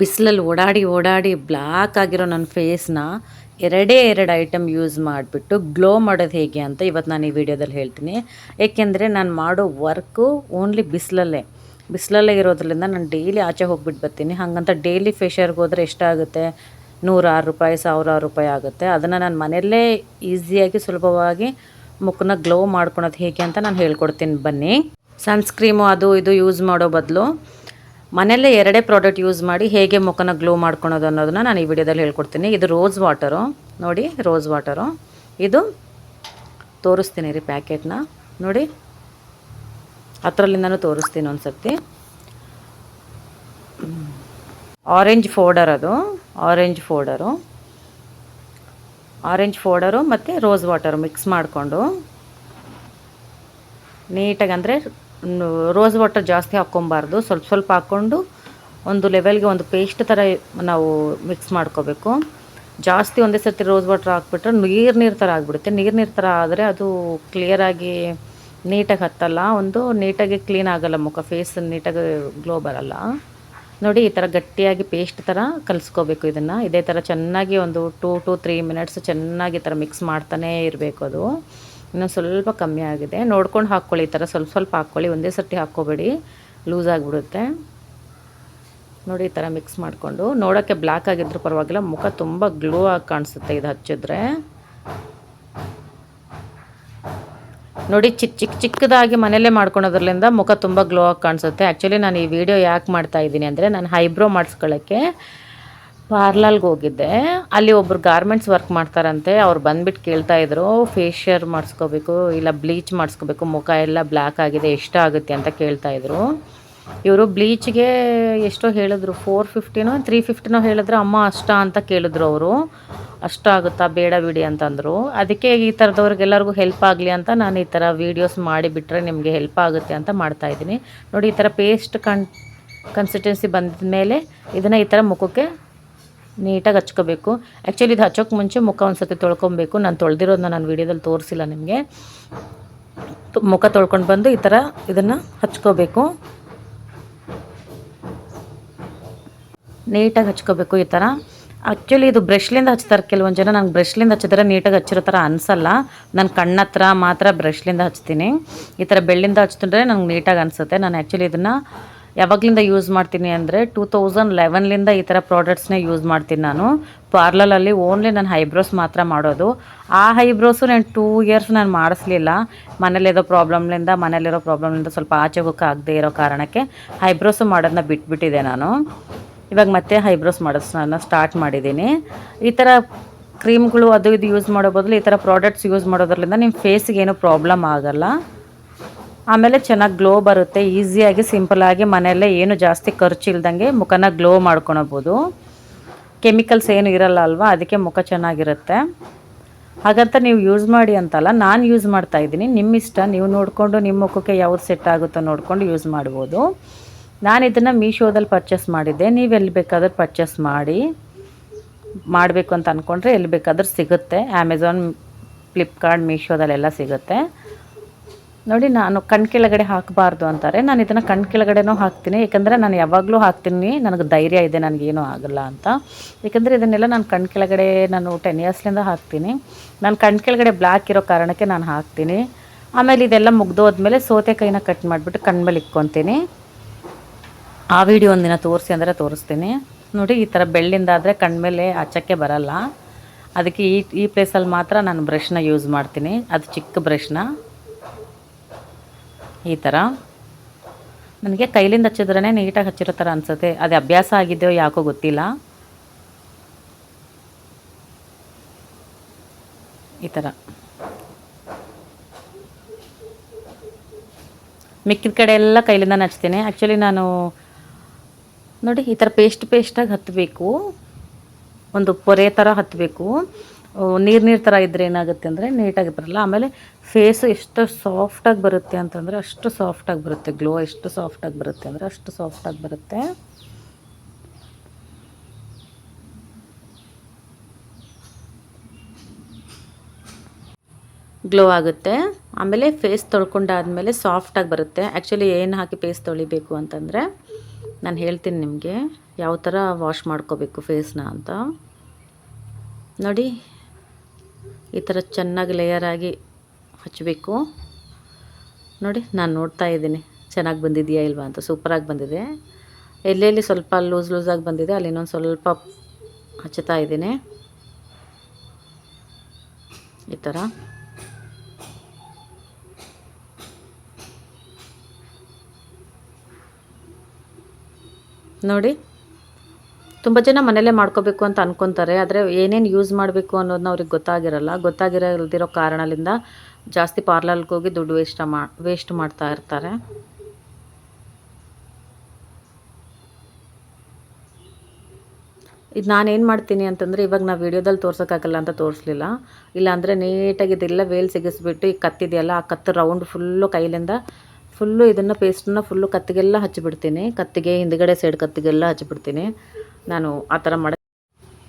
ಬಿಸಿಲಲ್ಲಿ ಓಡಾಡಿ ಓಡಾಡಿ ಬ್ಲ್ಯಾಕ್ ಆಗಿರೋ ನನ್ನ ಫೇಸ್ನ ಎರಡೇ ಎರಡು ಐಟಮ್ ಯೂಸ್ ಮಾಡಿಬಿಟ್ಟು ಗ್ಲೋ ಮಾಡೋದು ಹೇಗೆ ಅಂತ ಇವತ್ತು ನಾನು ಈ ವಿಡಿಯೋದಲ್ಲಿ ಹೇಳ್ತೀನಿ. ಏಕೆಂದರೆ ನಾನು ಮಾಡೋ ವರ್ಕು ಓನ್ಲಿ ಬಿಸಿಲಲ್ಲೇ. ಬಿಸಿಲಲ್ಲೇ ಇರೋದ್ರಿಂದ ನಾನು ಡೈಲಿ ಆಚೆ ಹೋಗ್ಬಿಟ್ಟು ಬರ್ತೀನಿ. ಹಾಗಂತ ಡೈಲಿ ಫೇಶಿಯರ್ಗೆ ಹೋದರೆ ಎಷ್ಟಾಗುತ್ತೆ ನೂರಾರು ರೂಪಾಯಿ, ಸಾವಿರಾರು ರೂಪಾಯಿ ಆಗುತ್ತೆ. ಅದನ್ನು ನಾನು ಮನೆಯಲ್ಲೇ ಈಸಿಯಾಗಿ ಸುಲಭವಾಗಿ ಮುಖನ ಗ್ಲೋ ಮಾಡ್ಕೊಳೋದು ಹೇಗೆ ಅಂತ ನಾನು ಹೇಳ್ಕೊಡ್ತೀನಿ ಬನ್ನಿ. ಸನ್ಸ್ಕ್ರೀಮು ಅದು ಇದು ಯೂಸ್ ಮಾಡೋ ಬದಲು ಮನೆಯಲ್ಲೇ ಎರಡೇ ಪ್ರಾಡಕ್ಟ್ ಯೂಸ್ ಮಾಡಿ ಹೇಗೆ ಮುಖನ ಗ್ಲೋ ಮಾಡ್ಕೊಳೋದು ಅನ್ನೋದನ್ನ ನಾನು ಈ ವಿಡಿಯೋದಲ್ಲಿ ಹೇಳ್ಕೊಡ್ತೀನಿ. ಇದು ರೋಸ್ ವಾಟರು ನೋಡಿ ರೋಸ್ ವಾಟರು ಇದು ತೋರಿಸ್ತೀನಿ ರೀ ಪ್ಯಾಕೆಟ್ನ ನೋಡಿ ಹತ್ರಲಿಂದನೂ ತೋರಿಸ್ತೀನಿ ಒಂದು ಸರ್ತಿ ಆರೆಂಜ್ ಫೋಡರ್ ಅದು ಆರೆಂಜ್ ಫೋಡರು ಆರೆಂಜ್ ಫೋಡರು ಮತ್ತು ರೋಸ್ ವಾಟರು ಮಿಕ್ಸ್ ಮಾಡಿಕೊಂಡು. ನೀಟಾಗಿ ಅಂದರೆ ರೋಸ್ ವಾಟರ್ ಜಾಸ್ತಿ ಹಾಕ್ಕೊಬಾರ್ದು. ಸ್ವಲ್ಪ ಸ್ವಲ್ಪ ಹಾಕ್ಕೊಂಡು ಒಂದು ಲೆವೆಲ್ಗೆ ಒಂದು ಪೇಸ್ಟ್ ಥರ ನಾವು ಮಿಕ್ಸ್ ಮಾಡ್ಕೋಬೇಕು. ಜಾಸ್ತಿ ಒಂದೇ ಸರ್ತಿ ರೋಸ್ ವಾಟರ್ ಹಾಕ್ಬಿಟ್ರೆ ನೀರು ನೀರು ಥರ ಆಗಿಬಿಡುತ್ತೆ. ನೀರು ನೀರು ಥರ ಆದರೆ ಅದು ಕ್ಲಿಯರಾಗಿ ನೀಟಾಗಿ ಹತ್ತಲ್ಲ. ಒಂದು ನೀಟಾಗಿ ಕ್ಲೀನ್ ಆಗಲ್ಲ ಮುಖ. ಫೇಸ್ ನೀಟಾಗಿ ಗ್ಲೋ ಬರಲ್ಲ. ನೋಡಿ, ಈ ಥರ ಗಟ್ಟಿಯಾಗಿ ಪೇಸ್ಟ್ ಥರ ಕಲಿಸ್ಕೋಬೇಕು ಇದನ್ನು. ಇದೇ ಥರ ಚೆನ್ನಾಗಿ ಒಂದು ಟೂ ಟು ತ್ರೀ ಮಿನಿಟ್ಸ್ ಚೆನ್ನಾಗಿ ಈ ಥರ ಮಿಕ್ಸ್ ಮಾಡ್ತಾನೇ ಇರಬೇಕು ಅದು. ಇನ್ನೂ ಸ್ವಲ್ಪ ಕಮ್ಮಿ ಆಗಿದೆ. ನೋಡ್ಕೊಂಡು ಹಾಕ್ಕೊಳ್ಳಿ ಈ ಥರ ಸ್ವಲ್ಪ ಸ್ವಲ್ಪ ಹಾಕ್ಕೊಳ್ಳಿ ಒಂದೇ ಸರ್ತಿ ಹಾಕ್ಕೋಬೇಡಿ. ಲೂಸ್ ಆಗಿಬಿಡುತ್ತೆ. ನೋಡಿ ಈ ಥರ ಮಿಕ್ಸ್ ಮಾಡಿಕೊಂಡು. ನೋಡೋಕ್ಕೆ ಬ್ಲ್ಯಾಕ್ ಆಗಿದ್ರು ಪರವಾಗಿಲ್ಲ. ಮುಖ ತುಂಬ ಗ್ಲೋ ಆಗಿ ಕಾಣಿಸುತ್ತೆ ಇದು ಹಚ್ಚಿದ್ರೆ. ನೋಡಿ ಚಿಕ್ಕ ಚಿಕ್ಕ ಚಿಕ್ಕದಾಗಿ ಮನೆಯಲ್ಲೇ ಮಾಡ್ಕೊಳೋದ್ರಲ್ಲಿಂದ ಮುಖ ತುಂಬ ಗ್ಲೋ ಆಗಿ ಕಾಣಿಸುತ್ತೆ. ಆ್ಯಕ್ಚುಲಿ ನಾನು ಈ ವಿಡಿಯೋ ಯಾಕೆ ಮಾಡ್ತಾ ಇದ್ದೀನಿ ಅಂದರೆ ನಾನು ಹೈಬ್ರೋ ಮಾಡಿಸ್ಕೊಳ್ಳೋಕ್ಕೆ ಪಾರ್ಲರ್ಗೆ ಹೋಗಿದ್ದೆ. ಅಲ್ಲಿ ಒಬ್ರು ಗಾರ್ಮೆಂಟ್ಸ್ ವರ್ಕ್ ಮಾಡ್ತಾರಂತೆ. ಅವ್ರು ಬಂದ್ಬಿಟ್ಟು ಕೇಳ್ತಾ ಇದ್ರು ಫೇಶಿಯರ್ ಮಾಡಿಸ್ಕೋಬೇಕು, ಇಲ್ಲ ಬ್ಲೀಚ್ ಮಾಡಿಸ್ಕೋಬೇಕು, ಮುಖ ಎಲ್ಲ ಬ್ಲ್ಯಾಕ್ ಆಗಿದೆ ಎಷ್ಟಾಗುತ್ತೆ ಅಂತ ಕೇಳ್ತಾ ಇದ್ರು. ಇವರು ಬ್ಲೀಚ್ಗೆ ಎಷ್ಟೋ ಹೇಳಿದ್ರು, ಫೋರ್ ಫಿಫ್ಟಿನೋ, ತ್ರೀ ಫಿಫ್ಟಿನೋ ಹೇಳಿದ್ರು ಅಮ್ಮ ಅಷ್ಟ ಅಂತ ಕೇಳಿದ್ರು ಅವರು. ಅಷ್ಟಾಗುತ್ತಾ ಬೇಡ ಬಿಡಿ ಅಂತಂದರು. ಅದಕ್ಕೆ ಈ ಥರದವ್ರಿಗೆಲ್ಲರಿಗೂ ಹೆಲ್ಪ್ ಆಗಲಿ ಅಂತ ನಾನು ಈ ಥರ ವೀಡಿಯೋಸ್ ಮಾಡಿಬಿಟ್ರೆ ನಿಮಗೆ ಹೆಲ್ಪ್ ಆಗುತ್ತೆ ಅಂತ ಮಾಡ್ತಾಯಿದ್ದೀನಿ ನೋಡಿ, ಈ ಥರ ಪೇಸ್ಟ್ ಕನ್ ಕನ್ಸಿಸ್ಟೆನ್ಸಿ ಬಂದ ಮೇಲೆ ಇದನ್ನು ಈ ಥರ ಮುಖಕ್ಕೆ ನೀಟಾಗಿ ಹಚ್ಕೋಬೇಕು. ಆ್ಯಕ್ಚುಲಿ ಇದು ಹಚ್ಚೋಕೆ ಮುಂಚೆ ಮುಖ ಒಂದು ಸರ್ತಿ ತೊಳ್ಕೊಬೇಕು. ನಾನು ತೊಳೆದಿರೋದನ್ನ ನಾನು ವೀಡಿಯೋದಲ್ಲಿ ತೋರಿಸಿಲ್ಲ ನಿಮಗೆ. ಮುಖ ತೊಳ್ಕೊಂಡು ಬಂದು ಈ ಥರ ಇದನ್ನು ಹಚ್ಕೋಬೇಕು. ನೀಟಾಗಿ ಹಚ್ಕೋಬೇಕು ಈ ಥರ ಆ್ಯಕ್ಚುಲಿ ಇದು ಬ್ರಷ್ಲಿಂದ ಹಚ್ತಾರೆ ಕೆಲವೊಂದು ಜನ. ನಂಗೆ ಬ್ರಷ್ಲಿಂದ ಹಚ್ಚಿದ್ರೆ ನೀಟಾಗಿ ಹಚ್ಚಿರೋ ಥರ ಅನಿಸಲ್ಲ. ನಾನು ಕಣ್ಣತ್ರ ಮಾತ್ರ ಬ್ರಷ್ಲಿಂದ ಹಚ್ತೀನಿ. ಈ ಥರ ಬೆಳ್ಳಿಂದ ಹಚ್ತಿದ್ರೆ ನಂಗೆ ನೀಟಾಗಿ ಅನಿಸುತ್ತೆ. ನಾನು ಆ್ಯಕ್ಚುಲಿ ಇದನ್ನು ಯಾವಾಗಲಿಂದ ಯೂಸ್ ಮಾಡ್ತೀನಿ ಅಂದರೆ ಟೂ ತೌಸಂಡ್ ಲೆವೆನ್ಲಿಂದ ಈ ಥರ ಪ್ರಾಡಕ್ಟ್ಸ್ನೇ ಯೂಸ್ ಮಾಡ್ತೀನಿ ನಾನು. ಪಾರ್ಲರಲ್ಲಿ ಓನ್ಲಿ ನಾನು ಹೈಬ್ರೋಸ್ ಮಾತ್ರ ಮಾಡೋದು. ಆ ಹೈಬ್ರೋಸು ನಾನು ಟೂ ಇಯರ್ಸ್ ನಾನು ಮಾಡಿಸ್ಲಿಲ್ಲ. ಮನೇಲಿರೋ ಪ್ರಾಬ್ಲಮ್ಲಿಂದ ಮನೇಲಿರೋ ಪ್ರಾಬ್ಲಮ್ಲಿಂದ ಸ್ವಲ್ಪ ಆಚೆ ಹೋಗಕ್ಕೆ ಆಗದೆ ಇರೋ ಕಾರಣಕ್ಕೆ ಹೈಬ್ರೋಸು ಮಾಡೋದನ್ನ ಬಿಟ್ಬಿಟ್ಟಿದೆ ನಾನು. ಇವಾಗ ಮತ್ತೆ ಹೈಬ್ರೋಸ್ ಮಾಡೋದನ್ನ ಸ್ಟಾರ್ಟ್ ಮಾಡಿದ್ದೀನಿ. ಈ ಥರ ಕ್ರೀಮ್ಗಳು ಅದು ಇದು ಯೂಸ್ ಮಾಡೋ ಬದಲು ಈ ಥರ ಪ್ರಾಡಕ್ಟ್ಸ್ ಯೂಸ್ ಮಾಡೋದ್ರಿಂದ ನಿಮ್ಮ ಫೇಸಿಗೆ ಏನೂ ಪ್ರಾಬ್ಲಮ್ ಆಗಲ್ಲ. ಆಮೇಲೆ ಚೆನ್ನಾಗಿ ಗ್ಲೋ ಬರುತ್ತೆ ಈಸಿಯಾಗಿ ಸಿಂಪಲಾಗಿ ಮನೆಯಲ್ಲೇ ಏನು ಜಾಸ್ತಿ ಖರ್ಚು ಇಲ್ದಂಗೆ ಮುಖನ ಗ್ಲೋ ಮಾಡ್ಕೊಳ್ಬೋದು. ಕೆಮಿಕಲ್ಸ್ ಏನು ಇರಲ್ಲ ಅಲ್ವಾ, ಅದಕ್ಕೆ ಮುಖ ಚೆನ್ನಾಗಿರುತ್ತೆ. ಹಾಗಂತ ನೀವು ಯೂಸ್ ಮಾಡಿ ಅಂತಲ್ಲ, ನಾನು ಯೂಸ್ ಮಾಡ್ತಾ ಇದ್ದೀನಿ. ನಿಮ್ಮ ಇಷ್ಟ, ನೀವು ನೋಡಿಕೊಂಡು ನಿಮ್ಮ ಮುಖಕ್ಕೆ ಯಾವ್ದು ಸೆಟ್ ಆಗುತ್ತೋ ನೋಡಿಕೊಂಡು ಯೂಸ್ ಮಾಡ್ಬೋದು. ನಾನು ಇದನ್ನು ಮೀಶೋದಲ್ಲಿ ಪರ್ಚೇಸ್ ಮಾಡಿದ್ದೆ. ನೀವು ಎಲ್ಲಿ ಬೇಕಾದ್ರೂ ಪರ್ಚೇಸ್ ಮಾಡಿ, ಮಾಡಬೇಕು ಅಂತ ಅಂದ್ಕೊಂಡ್ರೆ ಎಲ್ಲಿ ಬೇಕಾದ್ರೂ ಸಿಗುತ್ತೆ. ಅಮೆಝಾನ್ ಫ್ಲಿಪ್ಕಾರ್ಟ್ ಮೀಶೋದಲ್ಲೆಲ್ಲ ಸಿಗುತ್ತೆ. ನೋಡಿ, ನಾನು ಕಣ್ ಕೆಳಗಡೆ ಹಾಕಬಾರ್ದು ಅಂತಾರೆ. ನಾನು ಇದನ್ನು ಕಣ್ ಕೆಳಗಡೆನೂ ಹಾಕ್ತೀನಿ. ಯಾಕಂದರೆ ನಾನು ಯಾವಾಗಲೂ ಹಾಕ್ತೀನಿ. ನನಗೆ ಧೈರ್ಯ ಇದೆ, ನನಗೇನು ಆಗಲ್ಲ ಅಂತ. ಯಾಕಂದರೆ ಇದನ್ನೆಲ್ಲ ನಾನು ಕಣ್ ಕೆಳಗಡೆ ನಾನು ಟೆನ್ ಇಯರ್ಸ್ಲಿಂದ ಹಾಕ್ತೀನಿ. ನಾನು ಕಣ್ ಕೆಳಗಡೆ ಬ್ಲ್ಯಾಕ್ ಇರೋ ಕಾರಣಕ್ಕೆ ನಾನು ಹಾಕ್ತೀನಿ. ಆಮೇಲೆ ಇದೆಲ್ಲ ಮುಗ್ದೋದ್ಮೇಲೆ ಸೋತೆಕಾಯಿನ ಕಟ್ ಮಾಡಿಬಿಟ್ಟು ಕಣ್ಮೇಲೆ ಇಕ್ಕೊತೀನಿ ಆ ವಿಡಿಯೋ ಒಂದಿನ ತೋರಿಸಿ ಅಂದರೆ ತೋರಿಸ್ತೀನಿ. ನೋಡಿ, ಈ ಥರ ಬೆಳ್ಳಿಂದ ಆದರೆ ಕಣ್ಮೇಲೆ ಹಚ್ಚಕ್ಕೆ ಬರಲ್ಲ. ಅದಕ್ಕೆ ಈ ಈ ಪ್ಲೇಸಲ್ಲಿ ಮಾತ್ರ ನಾನು ಬ್ರಷ್ನ ಯೂಸ್ ಮಾಡ್ತೀನಿ. ಅದು ಚಿಕ್ಕ ಬ್ರಷ್ನ ಈ ಥರ ನನಗೆ ಕೈಲಿಂದ ಹಚ್ಚಿದ್ರೇ ನೀಟಾಗಿ ಹಚ್ಚಿರೋ ಥರ ಅನಿಸುತ್ತೆ. ಅದು ಅಭ್ಯಾಸ ಆಗಿದೆಯೋ ಯಾಕೋ ಗೊತ್ತಿಲ್ಲ. ಈ ಥರ ಮಿಕ್ಕಿದ ಕಡೆ ಎಲ್ಲ ಕೈಲಿಂದ ಹಚ್ತೀನಿ. ಆ್ಯಕ್ಚುಲಿ ನಾನು ನೋಡಿ ಈ ಥರ ಪೇಸ್ಟ್ ಪೇಸ್ಟಾಗಿ ಹತ್ತಬೇಕು ಒಂದು ಪೊರೆ ಥರ ಹತ್ತಬೇಕು ನೀರು ನೀರು ಥರ ಇದ್ದರೆ ಏನಾಗುತ್ತೆ ಅಂದರೆ ನೀಟಾಗಿ ಬರಲ್ಲ. ಆಮೇಲೆ ಫೇಸ್ ಎಷ್ಟು ಸಾಫ್ಟಾಗಿ ಬರುತ್ತೆ ಅಂತಂದರೆ ಅಷ್ಟು ಸಾಫ್ಟಾಗಿ ಬರುತ್ತೆ. ಗ್ಲೋ ಎಷ್ಟು ಸಾಫ್ಟಾಗಿ ಬರುತ್ತೆ ಅಂದರೆ ಅಷ್ಟು ಸಾಫ್ಟಾಗಿ ಬರುತ್ತೆ. ಗ್ಲೋ ಆಗುತ್ತೆ. ಆಮೇಲೆ ಫೇಸ್ ತೊಳ್ಕೊಂಡಾದಮೇಲೆ ಸಾಫ್ಟಾಗಿ ಬರುತ್ತೆ. ಆ್ಯಕ್ಚುಲಿ ಏನು ಹಾಕಿ ಫೇಸ್ ತೊಳಿಬೇಕು ಅಂತಂದರೆ ನಾನು ಹೇಳ್ತೀನಿ ನಿಮಗೆ, ಯಾವ ಥರ ವಾಶ್ ಮಾಡ್ಕೋಬೇಕು ಫೇಸ್ನ ಅಂತ. ನೋಡಿ. ಈ ಥರ ಚೆನ್ನಾಗಿ ಲೇಯರಾಗಿ ಹಚ್ಚಬೇಕು ನೋಡಿ, ನಾನು ನೋಡ್ತಾ ಇದ್ದೀನಿ. ಚೆನ್ನಾಗಿ ಬಂದಿದೆಯಾ ಇಲ್ವಾ ಅಂತ. ಸೂಪರಾಗಿ ಬಂದಿದೆ. ಎಲ್ಲೆಲ್ಲಿ ಸ್ವಲ್ಪ ಲೂಸ್ ಲೂಸಾಗಿ ಬಂದಿದೆ. ಅಲ್ಲಿ ಇನ್ನೊಂದು ಸ್ವಲ್ಪ ಹಚ್ಚುತ್ತಾ ಇದ್ದೀನಿ. ಈ ಥರ. ನೋಡಿ ತುಂಬ ಜನ ಮನೇಲೇ ಮಾಡ್ಕೋಬೇಕು ಅಂತ ಅನ್ಕೊತಾರೆ. ಆದರೆ ಏನೇನು ಯೂಸ್ ಮಾಡಬೇಕು ಅನ್ನೋದನ್ನ ಅವ್ರಿಗೆ ಗೊತ್ತಾಗಿರಲ್ಲ. ಗೊತ್ತಾಗಿರಲ್ದಿರೋ ಕಾರಣದಿಂದ ಜಾಸ್ತಿ ಪಾರ್ಲರ್ಗೆ ಹೋಗಿ ದುಡ್ಡು ವೇಸ್ಟ್ ಮಾ ವೇಸ್ಟ್ ಮಾಡ್ತಾ ಇರ್ತಾರೆ. ಇದು ನಾನೇನು ಮಾಡ್ತೀನಿ ಅಂತಂದರೆ ಇವಾಗ ನಾವು ವೀಡಿಯೋದಲ್ಲಿ ತೋರ್ಸೋಕ್ಕಾಗಲ್ಲ ಅಂತ ತೋರಿಸ್ಲಿಲ್ಲ. ಇಲ್ಲಾಂದರೆ ನೀಟಾಗಿ ಇದೆಲ್ಲ ವೇಲ್ ಸಿಗಿಸ್ಬಿಟ್ಟು ಈ ಕತ್ತಿದೆಯಲ್ಲ, ಆ ಕತ್ತು ರೌಂಡ್ ಫುಲ್ಲು ಕೈಲಿಂದ ಫುಲ್ಲು ಇದನ್ನು ಪೇಸ್ಟನ್ನ ಫುಲ್ಲು ಕತ್ತಿಗೆಲ್ಲ ಹಚ್ಚಿಬಿಡ್ತೀನಿ. ಕತ್ತಿಗೆ ಹಿಂದ್ಗಡೆ ಸೈಡ್ ಕತ್ತಿಗೆಲ್ಲ ಹಚ್ಚಿಬಿಡ್ತೀನಿ. ನಾನು ಆ ಥರ ಮಾಡ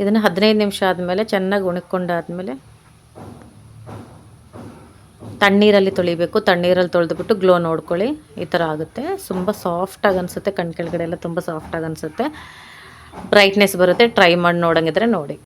ಇದನ್ನು ಹದಿನೈದು ನಿಮಿಷ ಆದಮೇಲೆ ಚೆನ್ನಾಗಿ ಉಣಕೊಂಡಾದಮೇಲೆ ತಣ್ಣೀರಲ್ಲಿ ತೊಳಿಬೇಕು. ತಣ್ಣೀರಲ್ಲಿ ತೊಳೆದ್ಬಿಟ್ಟು ಗ್ಲೋ ನೋಡ್ಕೊಳ್ಳಿ. ಈ ಥರ ಆಗುತ್ತೆ. ತುಂಬ ಸಾಫ್ಟಾಗಿ ಅನಿಸುತ್ತೆ. ಕಣ್ ಕೆಳಗಡೆ ಎಲ್ಲ ತುಂಬ ಸಾಫ್ಟಾಗಿ ಅನಿಸುತ್ತೆ. ಬ್ರೈಟ್ನೆಸ್ ಬರುತ್ತೆ. ಟ್ರೈ ಮಾಡಿ ನೋಡೋಂಗಿದ್ರೆ ನೋಡಿ.